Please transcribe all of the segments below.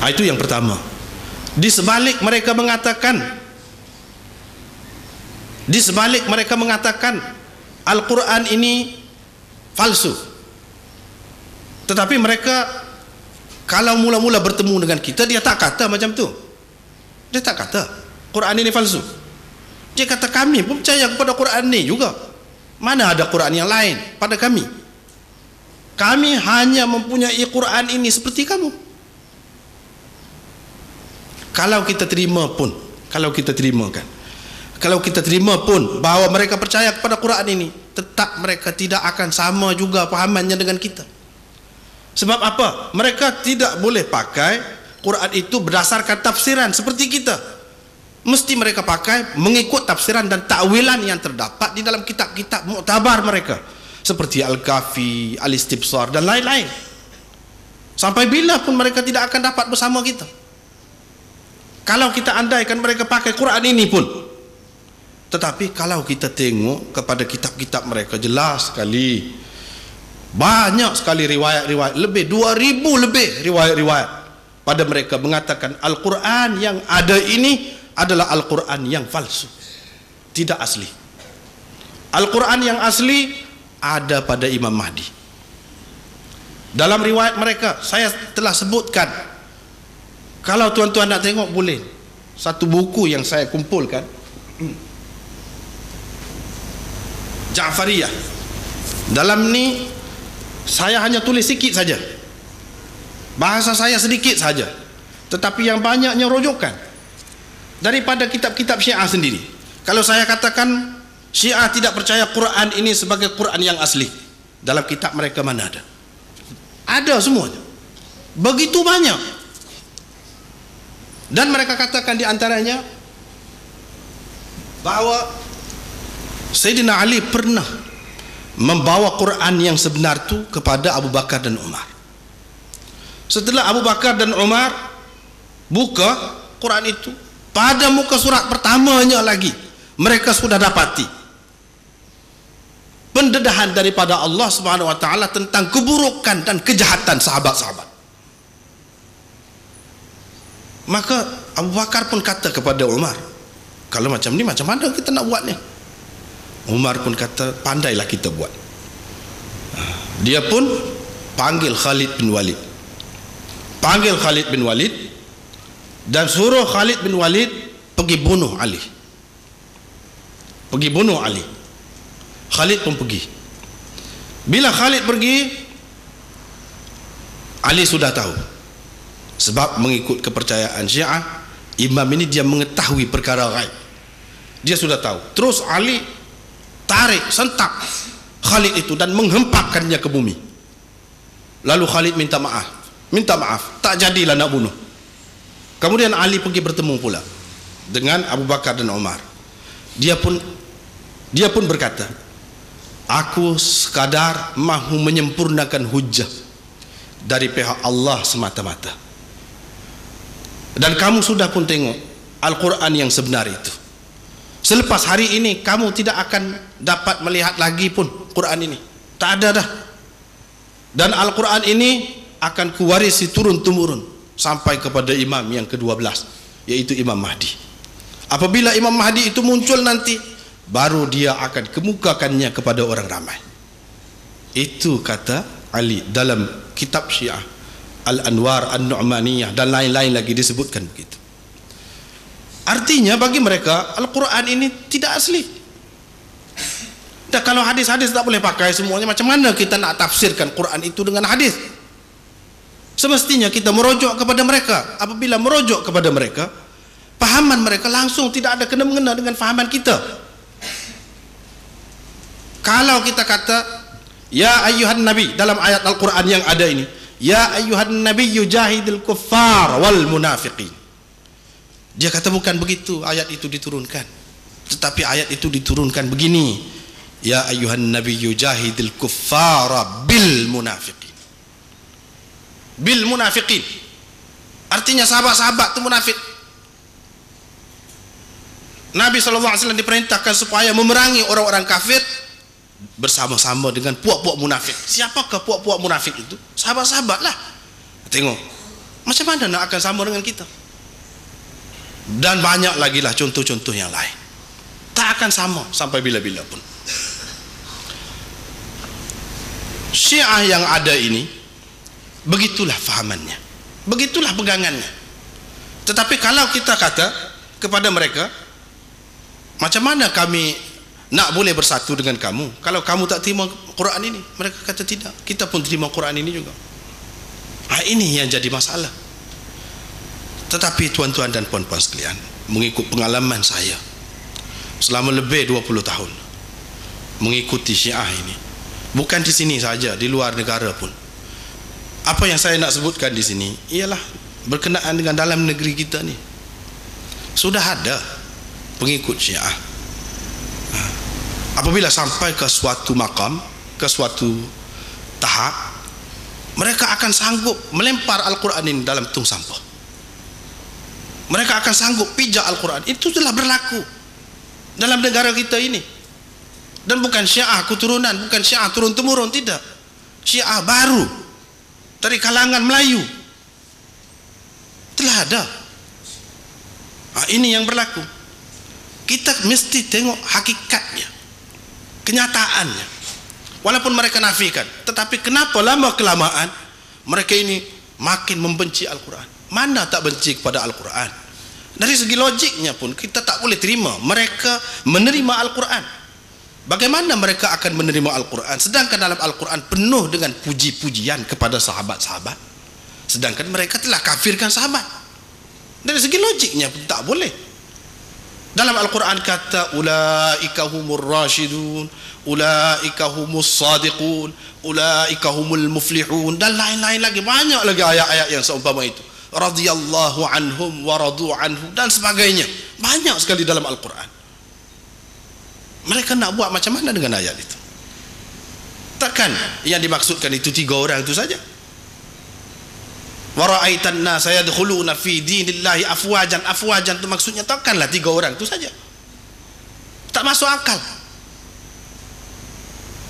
Ah, itu yang pertama. Di sebalik mereka mengatakan di sebalik mereka mengatakan Al-Quran ini palsu tetapi mereka kalau mula-mula bertemu dengan kita dia tak kata macam tu. Dia tak kata Quran ini palsu dia kata kami pun percaya kepada Quran ini juga. Mana ada Quran yang lain pada kami? Kami hanya mempunyai Quran ini seperti kamu kalau kita terima pun kalau kita terima kan. Kalau kita terima pun bahawa mereka percaya kepada Quran ini tetap mereka tidak akan sama juga pahamannya dengan kita. Sebab apa? Mereka tidak boleh pakai Quran itu berdasarkan tafsiran seperti kita. Mesti mereka pakai mengikut tafsiran dan takwilan yang terdapat di dalam kitab-kitab muktabar mereka. Seperti Al-Kafi, Al-Istibsar dan lain-lain. Sampai bila pun mereka tidak akan dapat bersama kita kalau kita andaikan mereka pakai Quran ini pun. Tetapi kalau kita tengok kepada kitab-kitab mereka jelas sekali. Banyak sekali riwayat-riwayat lebih 2000 lebih riwayat-riwayat pada mereka mengatakan Al-Quran yang ada ini adalah Al-Quran yang falsu tidak asli. Al-Quran yang asli ada pada Imam Mahdi. Dalam riwayat mereka saya telah sebutkan kalau tuan-tuan nak tengok boleh. Satu buku yang saya kumpulkan. Ja'fariyah. Dalam ni saya hanya tulis sikit saja. Bahasa saya sedikit saja. Tetapi yang banyaknya rojokan. Daripada kitab-kitab syiah sendiri. Kalau saya katakan syiah tidak percaya Quran ini sebagai Quran yang asli. Dalam kitab mereka mana ada? Ada semuanya. Begitu banyak dan mereka katakan di antaranya bahawa Sayyidina Ali pernah membawa Quran yang sebenar itu kepada Abu Bakar dan Umar. Setelah Abu Bakar dan Umar buka Quran itu, pada muka surat pertamanya lagi mereka sudah dapati pendedahan daripada Allah Subhanahu wa taala tentang keburukan dan kejahatan sahabat-sahabat maka Abu Bakar pun kata kepada Umar kalau macam ni macam mana kita nak buat ni? Umar pun kata pandailah kita buat. Ha, dia pun panggil Khalid bin Walid. Panggil Khalid bin Walid dan suruh Khalid bin Walid pergi bunuh Ali. Pergi bunuh Ali. Khalid pun pergi. Bila Khalid pergi Ali sudah tahu sebab mengikut kepercayaan syiah imam ini dia mengetahui perkara gaib dia sudah tahu. Terus Ali tarik sentak Khalid itu dan menghempapkannya ke bumi. Lalu Khalid minta maaf. Minta maaf. Tak jadilah nak bunuh. Kemudian Ali pergi bertemu pula dengan Abu Bakar dan Umar dia pun dia pun berkata aku sekadar mahu menyempurnakan hujah dari pihak Allah semata-mata dan kamu sudah pun tengok Al-Quran yang sebenar itu. Selepas hari ini kamu tidak akan dapat melihat lagi pun Quran ini. Tak ada dah. Dan Al-Quran ini akan kuwarisi turun-temurun sampai kepada imam yang ke-12 yaitu Imam Mahdi. Apabila Imam Mahdi itu muncul nanti baru dia akan kemukakannya kepada orang ramai. Itu kata Ali dalam kitab Syiah Al-Anwar An-Nu'maniyah dan lain-lain lagi disebutkan begitu. Artinya bagi mereka Al-Quran ini tidak asli. Dan kalau hadis-hadis tak boleh pakai semuanya macam mana kita nak tafsirkan Quran itu dengan hadis? Semestinya kita merujuk kepada mereka. Apabila merujuk kepada mereka, pahaman mereka langsung tidak ada kena mengena dengan fahaman kita. Kalau kita kata ya ayuhan nabi dalam ayat Al-Quran yang ada ini, Ya ayuhan nabiyyu jahidil kuffar wal munafiqin. Dia kata bukan begitu ayat itu diturunkan. Tetapi ayat itu diturunkan begini. Ya ayuhan nabiyyu jahidil kuffar bil munafiqin. Bil munafiqin. Artinya sahabat-sahabat itu munafik. Nabi SAW diperintahkan supaya memerangi orang-orang kafir bersama-sama dengan puak-puak munafik. Siapakah puak-puak munafik itu? Sahabat-sahabat lah. Tengok macam mana nak akan sama dengan kita? Dan banyak lagi lah contoh-contoh yang lain. Tak akan sama sampai bila-bila pun. Syiah yang ada ini begitulah fahamannya. Begitulah pegangannya. Tetapi kalau kita kata kepada mereka macam mana kami nak boleh bersatu dengan kamu. Kalau kamu tak terima Quran ini mereka kata tidak. Kita pun terima Quran ini juga. Ha, ini yang jadi masalah. Tetapi tuan-tuan dan puan-puan sekalian mengikut pengalaman saya selama lebih 20 tahun mengikuti syiah ini bukan di sini saja di luar negara pun. Apa yang saya nak sebutkan di sini ialah berkenaan dengan dalam negeri kita ni. Sudah ada pengikut syiah apabila sampai ke suatu makam ke suatu tahap mereka akan sanggup melempar Al-Quran ini dalam tung sampah. Mereka akan sanggup pijak Al-Quran. Itu telah berlaku dalam negara kita ini. Dan bukan syiah keturunan bukan syiah turun-temurun tidak. Syiah baru dari kalangan Melayu. Telah ada. Ha, ini yang berlaku. Kita mesti tengok hakikatnya kenyataannya. Walaupun mereka nafikan tetapi kenapa lama kelamaan mereka ini makin membenci Al-Quran? Mana tak benci kepada Al-Quran? Dari segi logiknya pun kita tak boleh terima mereka menerima Al-Quran. Bagaimana mereka akan menerima Al-Quran? Sedangkan dalam Al-Quran penuh dengan puji-pujian kepada sahabat-sahabat. Sedangkan mereka telah kafirkan sahabat. Dari segi logiknya pun tak boleh dalam Al-Quran kata ulaika humur rasyidun ulaika humus sadiqun ulaika humul muflihun dan lain-lain lagi. Banyak lagi ayat-ayat yang seumpama itu. Radhiyallahu anhum wa radu anhu dan sebagainya. Banyak sekali dalam Al-Quran. Mereka nak buat macam mana dengan ayat itu? Takkan yang dimaksudkan itu tiga orang itu saja waraitan nas yadkhuluna fi dinillahi afwajan. Afwajan itu maksudnya takkanlah tiga orang itu saja. Tak masuk akal.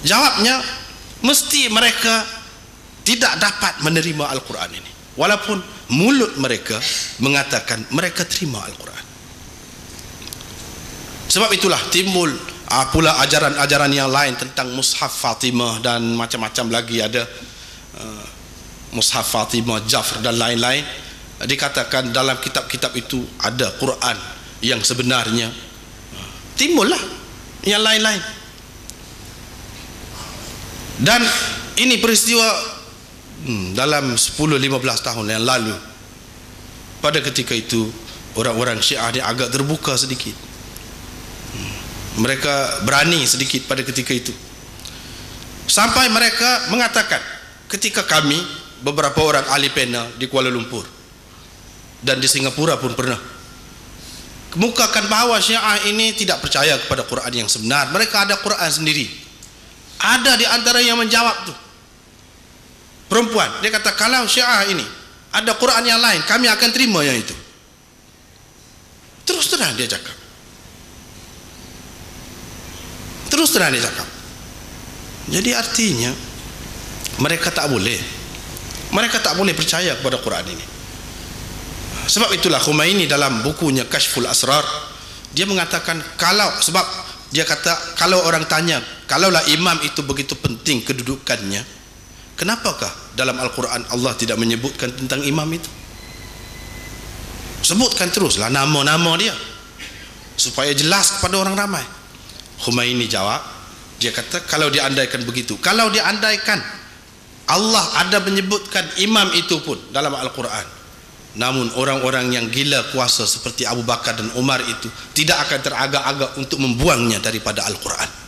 Jawabnya mesti mereka tidak dapat menerima Al-Quran ini. Walaupun mulut mereka mengatakan mereka terima Al-Quran. Sebab itulah timbul uh, pula ajaran-ajaran yang lain tentang mushaf Fatimah dan macam-macam lagi ada uh, Mushaf Fatimah, Jafar dan lain-lain dikatakan dalam kitab-kitab itu ada Quran yang sebenarnya. Timbullah yang lain-lain. Dan ini peristiwa hmm, dalam 10-15 tahun yang lalu. Pada ketika itu orang-orang syiah ni agak terbuka sedikit. Hmm, mereka berani sedikit pada ketika itu. Sampai mereka mengatakan ketika kami beberapa orang ahli pena di Kuala Lumpur. Dan di Singapura pun pernah. Kemukakan bahawa syiah ini tidak percaya kepada Quran yang sebenar. Mereka ada Quran sendiri. Ada di antara yang menjawab tu. Perempuan dia kata kalau syiah ini ada Quran yang lain kami akan terima yang itu. Terus terang dia cakap. Terus terang dia cakap. Jadi artinya mereka tak boleh mereka tak boleh percaya kepada Quran ini. Sebab itulah Khumaini dalam bukunya Kashful Asrar dia mengatakan kalau sebab dia kata kalau orang tanya kalaulah imam itu begitu penting kedudukannya kenapakah dalam Al-Quran Allah tidak menyebutkan tentang imam itu? Sebutkan teruslah nama-nama dia supaya jelas kepada orang ramai. Khumaini jawab dia kata kalau diandaikan begitu kalau diandaikan Allah ada menyebutkan imam itu pun dalam Al-Quran. Namun orang-orang yang gila kuasa seperti Abu Bakar dan Umar itu tidak akan teragak-agak untuk membuangnya daripada Al-Quran